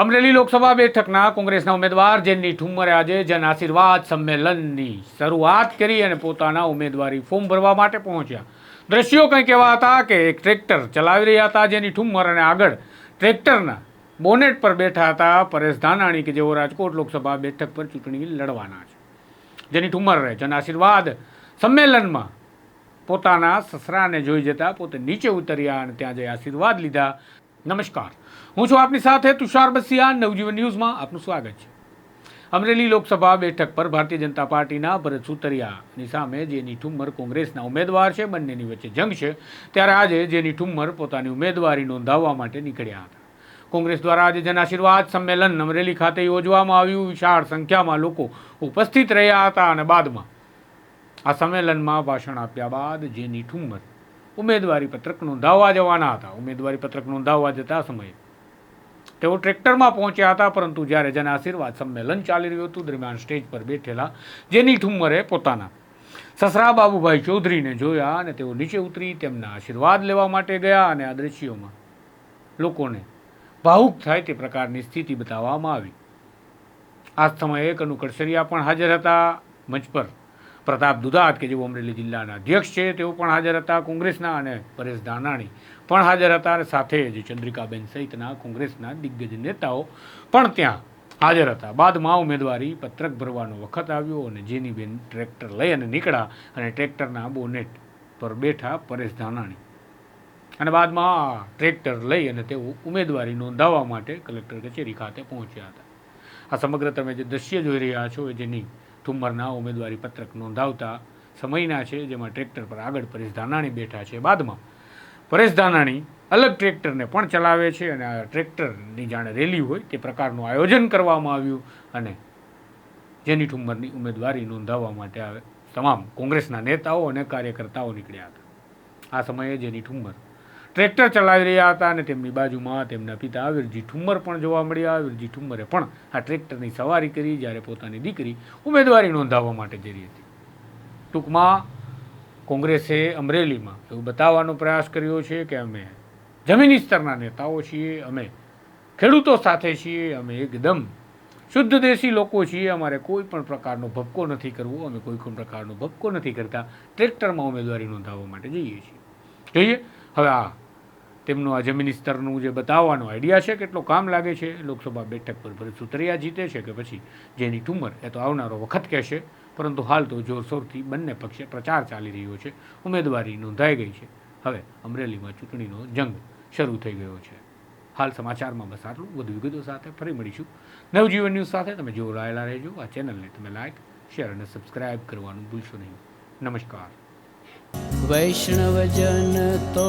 અમરેલી લોકસભા બેઠકના કોંગ્રેસના ઉમેદવાર જેની ઠુમ્મરે આજે જન આશીર્વાદ સંમેલનની શરૂઆત કરી અને પોતાના ઉમેદવારી ફોર્મ ભરવા માટે પહોંચ્યા. દ્રશ્યો કંઈક એવા હતા કે એક ટ્રેક્ટર ચલાવી રહ્યા હતા જેની ઠુમ્મર અને આગળ ટ્રેક્ટરના બોનેટ પર બેઠા હતા પરેશ ધાનાણી કે જેઓ રાજકોટ લોકસભા બેઠક પર ચૂંટણી લડવાના છે. જેની ઠુમ્મર જન આશીર્વાદ સંમેલનમાં પોતાના સસરાને જોઈ જતા પોતે નીચે ઉતર્યા અને ત્યાં જઈ આશીર્વાદ લીધા. નમસ્કાર. હું છું આપની સાથે તુષાર બસિયા, નવજીવન ન્યૂઝમાં આપનું સ્વાગત છે. અમરેલી લોકસભા બેઠક પર ભારતીય જનતા પાર્ટીના ભરત સુતરિયાની સામે જેની ઠુમ્મર કોંગ્રેસના ઉમેદવાર છે, બંનેની વચ્ચે જંગ છે, ત્યારે આજે જેની ઠુમ્મર પોતાની ઉમેદવારી નોંધાવવા માટે નીકળ્યા હતા. કોંગ્રેસ દ્વારા આજે જનાશીર્વાદ સંમેલન અમરેલી ખાતે યોજવામાં આવ્યું. વિશાળ સંખ્યામાં લોકો ઉપસ્થિત રહ્યા હતા અને બાદમાં આ સંમેલનમાં ભાષણ આપ્યા બાદ જેની ઠુમ્મર ઉમેદવારી પત્રક નોંધાવવા જવાના હતા. ઉમેદવારી પત્રક નોંધાવવા જતા સમયે તેઓ ટ્રેક્ટરમાં પહોંચ્યા હતા, પરંતુ જ્યારે જન આશીર્વાદ સંમેલન ચાલી રહ્યું હતું, દરમિયાન સ્ટેજ પર બેઠેલા જેની ઠુમ્મરે પોતાના સસરા બાબુભાઈ ચૌધરીને જોયા અને તેઓ નીચે ઉતરી તેમના આશીર્વાદ લેવા માટે ગયા અને આ દ્રશ્યોમાં લોકોને ભાવુક થાય તે પ્રકારની સ્થિતિ બતાવવામાં આવી. આ સમયે કનુ કડસરિયા પણ હાજર હતા, મંચ પર પ્રતાપ દુધાત કે જેઓ અમરેલી જિલ્લાના અધ્યક્ષ છે, તેઓ પણ હાજર હતા કોંગ્રેસના અને પરેશ ધાનાણી પણ હાજર હતા. અને સાથે જ ચંદ્રિકાબેન સહિતના કોંગ્રેસના દિગ્ગજ નેતાઓ પણ ત્યાં હાજર હતા. બાદમાં ઉમેદવારી પત્રક ભરવાનો વખત આવ્યો અને જેનીબેન ટ્રેક્ટર લઈ અને નીકળ્યા અને ટ્રેક્ટરના બોનેટ પર બેઠા પરેશ ધાનાણી. અને બાદમાં ટ્રેક્ટર લઈ અને તેઓ ઉમેદવારી નોંધાવવા માટે કલેક્ટર કચેરી ખાતે પહોંચ્યા હતા. આ સમગ્ર તમે જે દ્રશ્ય જોઈ રહ્યા છો જેની ઠુમ્મરના ઉમેદવારી પત્રક નોંધાવતા સમયના છે, જેમાં ટ્રેક્ટર પર આગળ પરેશ ધાનાણી બેઠા છે બાદમાં. પરેશ ધાનાણી અલગ ટ્રેક્ટરને પણ ચલાવે છે અને આ ટ્રેક્ટરની જાણે રેલી હોય તે પ્રકારનું આયોજન કરવામાં આવ્યું અને જેની ઠુમ્મરની ઉમેદવારી નોંધાવવા માટે આવે, તમામ કોંગ્રેસના નેતાઓ અને કાર્યકર્તાઓ નીકળ્યા હતા. આ સમયે જેની ઠુમ્મર ટ્રેક્ટર ચલાવી રહ્યા હતા અને તેમની બાજુમાં તેમના પિતા વીરજી ઠુમ્મર પણ જોવા મળ્યા. વીરજી ઠુમ્મરે પણ આ ટ્રેક્ટરની સવારી કરી જ્યારે પોતાની દીકરી ઉમેદવારી નોંધાવવા માટે જઈ રહી હતી. ટૂંકમાં કોંગ્રેસે અમરેલીમાં એવું બતાવવાનો પ્રયાસ કર્યો છે કે અમે જમીની સ્તરના નેતાઓ છીએ, અમે ખેડૂતો સાથે છીએ, અમે એકદમ શુદ્ધ દેશી લોકો છીએ. અમારે કોઈ પણ પ્રકારનો ભપકો નથી કરવો, અમે કોઈ પણ પ્રકારનો ભપકો નથી કરતા. ટ્રેક્ટરમાં ઉમેદવારી નોંધાવવા માટે જઈએ છીએ. જોઈએ, હવે આ તેમનું આ જમીની સ્તરનું જે બતાવવાનો આઈડિયા છે, કેટલો કામ લાગે છે, લોકસભા બેઠક પર ભરત સુતરિયા જીતે છે કે પછી જેની ટુમર એ તો આવનારો વખત કહેશે, પરંતુ હાલ તો જોરશોરથી બંને પક્ષે પ્રચાર ચાલી રહ્યો છે, ઉમેદવારી નોંધાઈ ગઈ છે. હવે અમરેલીમાં ચૂંટણીનો જંગ શરૂ થઈ ગયો છે. હાલ સમાચારમાં બસ આટલું. વધુ વિગતો સાથે ફરી મળીશું. નવજીવન ન્યૂઝ સાથે તમે જોડાયેલા રહેજો. આ ચેનલને તમે લાઈક શેર અને સબસ્ક્રાઇબ કરવાનું ભૂલશો નહીં. નમસ્કાર. વૈષ્ણવજન તો